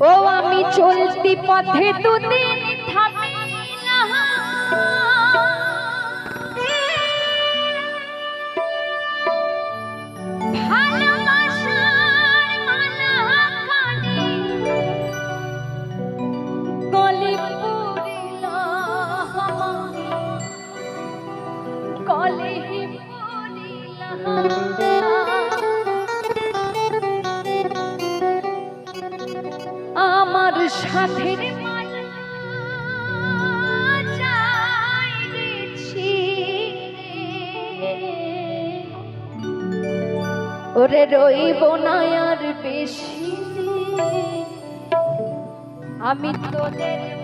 ও আমি চলতি পথে দুদিন থাক সাথে ওরে রইব না আর বেশি। আমি তোদের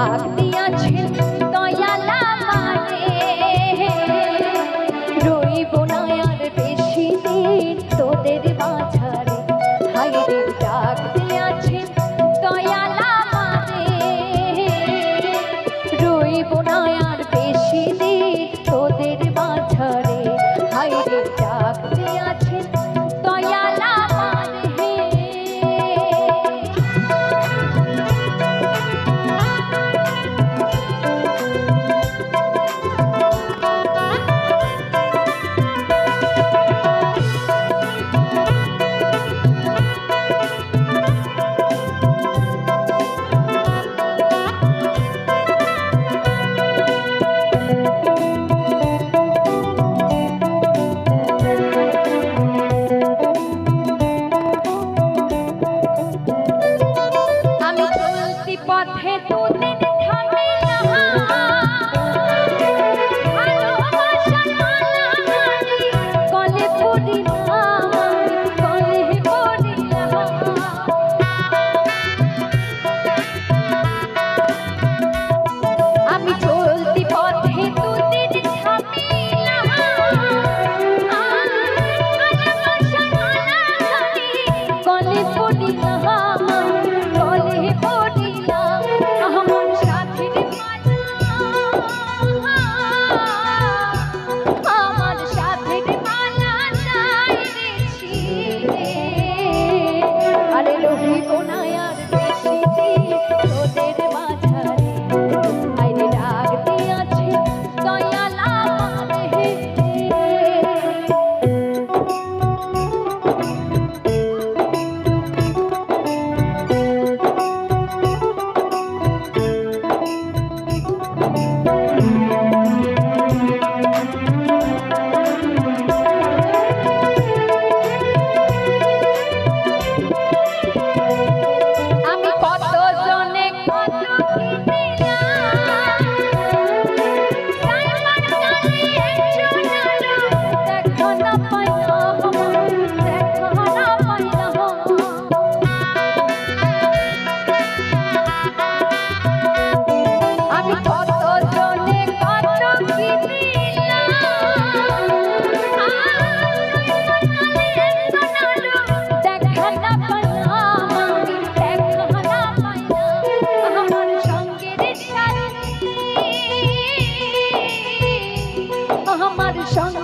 भागती লোভী কোনা Shona.